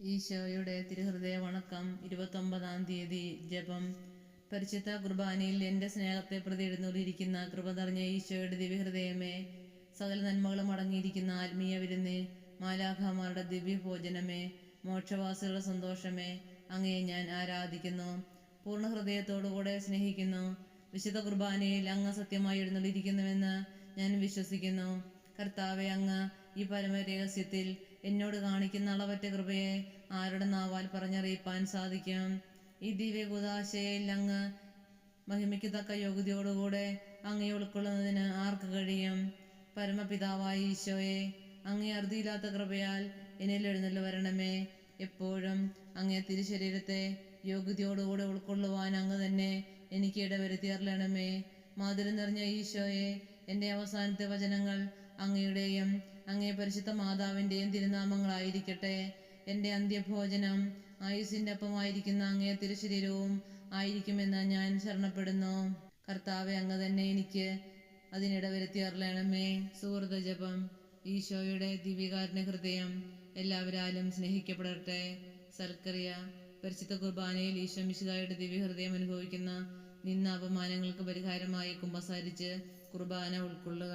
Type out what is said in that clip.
ഈശോയുടെ തിരുഹൃദയ വണക്കം ഇരുപത്തൊമ്പതാം തീയതി ജപം. പരിശുദ്ധ കുർബാനയിൽ എന്റെ സ്നേഹത്തെ പ്രതി എഴുന്നൂറിയിരിക്കുന്ന കൃപ നിറഞ്ഞ ഈശോയുടെ ദിവ്യഹൃദയമേ സകല നന്മകളും അടങ്ങിയിരിക്കുന്ന ആത്മീയ വിരുന്ന് മാലാഖമാരുടെ ദിവ്യഭോജനമേ മോക്ഷവാസികളുടെ സന്തോഷമേ അങ്ങയെ ഞാൻ ആരാധിക്കുന്നു. പൂർണ ഹൃദയത്തോടുകൂടെ സ്നേഹിക്കുന്നു. വിശുദ്ധ കുർബാനയിൽ അങ്ങ് സത്യമായി എഴുന്നള്ളിയിരിക്കുന്നുവെന്ന് ഞാൻ വിശ്വസിക്കുന്നു. കർത്താവെ അങ്ങ് ഈ പരമരഹസ്യത്തിൽ എന്നോട് കാണിക്കുന്ന അളവറ്റ കൃപയെ ആരുടെ നാവാൽ പറഞ്ഞറിയിപ്പാൻ സാധിക്കും? ഈ ദിവ്യകുദാശയിൽ അങ്ങ് മഹിമിക്കത്തക്ക തക്ക യോഗ്യതയോടുകൂടെ അങ്ങയെ ഉൾക്കൊള്ളുന്നതിന് ആർക്ക് കഴിയും? പരമപിതാവായ ഈശോയെ അങ്ങേ അറുതിയില്ലാത്ത കൃപയാൽ എന്നിൽ എഴുന്നള്ളി വരണമേ. എപ്പോഴും അങ്ങേ തിരുശരീരത്തെ യോഗ്യതയോടുകൂടെ ഉൾക്കൊള്ളുവാൻ അങ്ങ് തന്നെ എനിക്ക് ഇടവരുത്തിയറിയണമേ മാതിരി നിറഞ്ഞ ഈശോയെ എന്റെ അവസാനത്തെ വചനങ്ങൾ അങ്ങയുടെയും അങ്ങേ പരിശുദ്ധ മാതാവിന്റെയും തിരുനാമങ്ങളായിരിക്കട്ടെ. എന്റെ അന്ത്യഭോജനം ആയുസിന്റെ ഒപ്പമായിരിക്കുന്ന അങ്ങേ തിരുശരീരവും ആയിരിക്കുമെന്ന് ഞാൻ ശരണപ്പെടുന്നു. കർത്താവെ അങ്ങ് തന്നെ എനിക്ക് അതിനിടവരുത്തി അറിയണമേ സുഹൃത ജപം ഈശോയുടെ ദിവ്യകാരുണ്യ ഹൃദയം എല്ലാവരാലും സ്നേഹിക്കപ്പെടട്ടെ. സൽക്കറിയ പരിശുദ്ധ കുർബാനയിൽ ഈശോ മിശിതായുടെ ദിവ്യഹൃദയം അനുഭവിക്കുന്ന നിന്ന അപമാനങ്ങൾക്ക് പരിഹാരമായി കുമ്പസാരിച്ച് കുർബാന ഉൾക്കൊള്ളുക.